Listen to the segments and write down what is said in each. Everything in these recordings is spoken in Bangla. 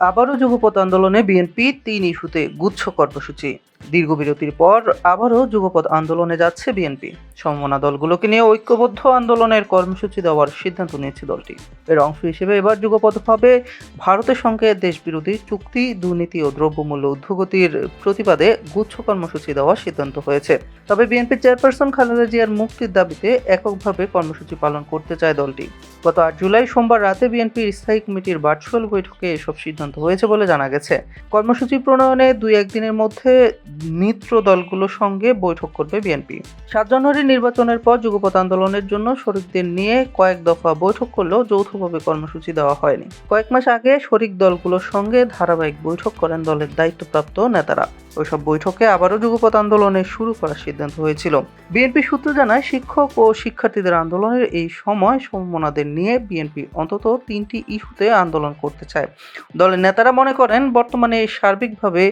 আবারও যুগপথ আন্দোলনে বিএনপি তিন ইস্যুতে গুচ্ছ কর্মসূচি। দীর্ঘ বিরতির পর আবারও যুগপথ আন্দোলনে যাচ্ছে বিএনপি। সমমনা দলগুলোকে নিয়ে ঐক্যবদ্ধ আন্দোলনের কর্মসূচি দেওয়ার সিদ্ধান্ত নিয়েছে দলটি। এর অংশ হিসেবে এবার যুগপথ হবে ভারতের সঙ্গে দেশবিরোধী চুক্তি, দুর্নীতি ও দ্রব্যমূল্য ঊর্ধ্বগতির প্রতিবাদে গুচ্ছ কর্মসূচি দেওয়ার সিদ্ধান্ত হয়েছে। তবে বিএনপির চেয়ারপারসন খালেদা জিয়ার মুক্তির দাবিতে এককভাবে কর্মসূচি পালন করতে চায় দলটি। গত আট জুলাই সোমবার রাতে বিএনপির স্থায়ী কমিটির ভার্চুয়াল বৈঠকে এসব সিদ্ধান্ত হয়েছে বলে জানা গেছে। কর্মসূচি প্রণয়নে দুই একদিনের মধ্যে মিত্র দলগুলোর সঙ্গে বৈঠক করবে বিএনপি। সাত জানুয়ারি নির্বাচনের পর যুগপথ আন্দোলনের জন্য শরিকদের নিয়ে কয়েক দফা বৈঠক করলেও যৌথভাবে কর্মসূচি দেওয়া হয়নি। কয়েক মাস আগে শরিক দলগুলোর সঙ্গে ধারাবাহিক বৈঠক করেন দলের দায়িত্বপ্রাপ্ত নেতারা। ওইসব বৈঠকে আবারও যুগপথ আন্দোলনে শুরু করার সিদ্ধান্ত হয়েছিল। বিএনপি সূত্র জানায়, শিক্ষক ও শিক্ষার্থীদের আন্দোলনের এই সময় সমমনাদের নিয়ে বিএনপি অন্তত তিনটি ইস্যুতে আন্দোলন করতে চায়। দলের নেতারা মনে করেন, বর্তমানে সার্বিকভাবে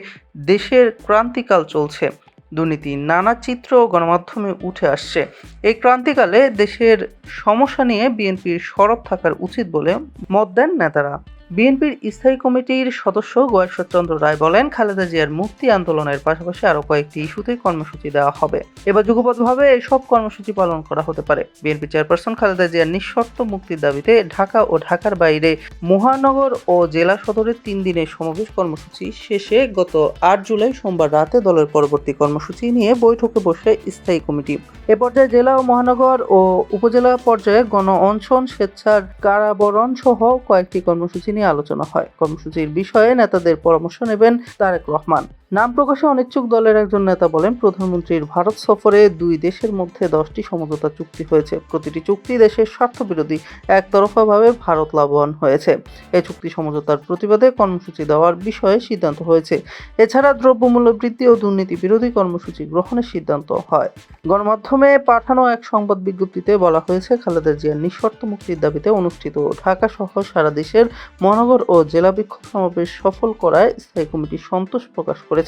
দেশের ক্রান্তিকাল চলছে। দুর্নীতি, নানা চিত্র গণমাধ্যমে উঠে আসছে। এই ক্রান্তিকালে দেশের সমস্যা নিয়ে বিএনপির সরব থাকার উচিত বলে মত দেন নেতারা। বিএনপির স্থায়ী কমিটির সদস্য গয়েশ্বরচন্দ্র রায় বলেন, খালেদা জিয়ার মুক্তি আন্দোলনের পাশাপাশি আরও কয়েকটি ইস্যুতে কর্মসূচি দেওয়া হবে। এবার যুগপথভাবে এসব কর্মসূচি পালন করা হতে পারে। বিএনপি চেয়ারপারসন খালেদা জিয়ার নিঃশর্ত মুক্তির দাবিতে ঢাকা ও ঢাকার বাইরে মহানগর ও জেলা সদরের তিন দিনের সমাবেশ কর্মসূচি শেষে গত আট জুলাই সোমবার রাতে দলের পরবর্তী কর্মসূচি নিয়ে বৈঠকে বসে স্থায়ী কমিটি। এ পর্যায়ে জেলা ও মহানগর ও উপজেলা পর্যায়ে গণ অনশন স্বেচ্ছার কারাবরণ সহ কয়েকটি কর্মসূচি নিয়ে আলোচনা হয়। কর্মসূচির বিষয়ে নেতাদের পরামর্শ নেবেন তারেক রহমান। নাম প্রকাশে অনিচ্ছুক দলের একজন নেতা বলেন, প্রধানমন্ত্রীর ভারত সফরে দুই দেশের মধ্যে দশটি সমঝোতা চুক্তি হয়েছে। প্রতিটি চুক্তি দেশের স্বার্থবিরোধী, একতরফাভাবে ভারত লাভবান হয়েছে। এই চুক্তি সমঝোতার প্রতিবাদে কর্মসূচি দেওয়ার বিষয়ে সিদ্ধান্ত হয়েছে। এছাড়া দ্রব্যমূল্য বৃদ্ধি ও দুর্নীতি বিরোধী কর্মসূচি গ্রহণের সিদ্ধান্ত হয়। গণমাধ্যমে পাঠানো এক সংবাদ বিজ্ঞপ্তিতে বলা হয়েছে, খালেদা জিয়ার নিঃশর্ত মুক্তির দাবিতে অনুষ্ঠিত ঢাকা সহ সারা দেশের মহানগর ও জেলা বিক্ষোভ সমাবেশ সফল করায় স্থায়ী কমিটি সন্তোষ প্রকাশ করেছে।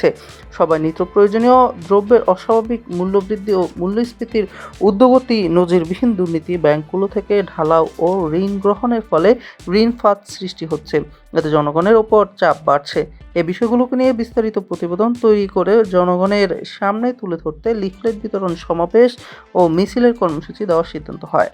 সবাই নিত্য প্রয়োজনীয় দ্রব্যের অস্বাভাবিক মূল্যবৃদ্ধি ও মূল্যস্ফীতির উদ্যোগতি নজিরবিহীন দুর্নীতি ব্যাংকগুলো থেকে ঢালাও ও ঋণ গ্রহণের ফলে ঋণ ফাঁদ সৃষ্টি হচ্ছে। এতে জনগণের ওপর চাপ বাড়ছে। এ বিষয়গুলোকে নিয়ে বিস্তারিত প্রতিবেদন তৈরি করে জনগণের সামনে তুলে ধরতে লিফলেট বিতরণ সমাবেশ ও মিছিলের কর্মসূচি দেওয়ার সিদ্ধান্ত হয়।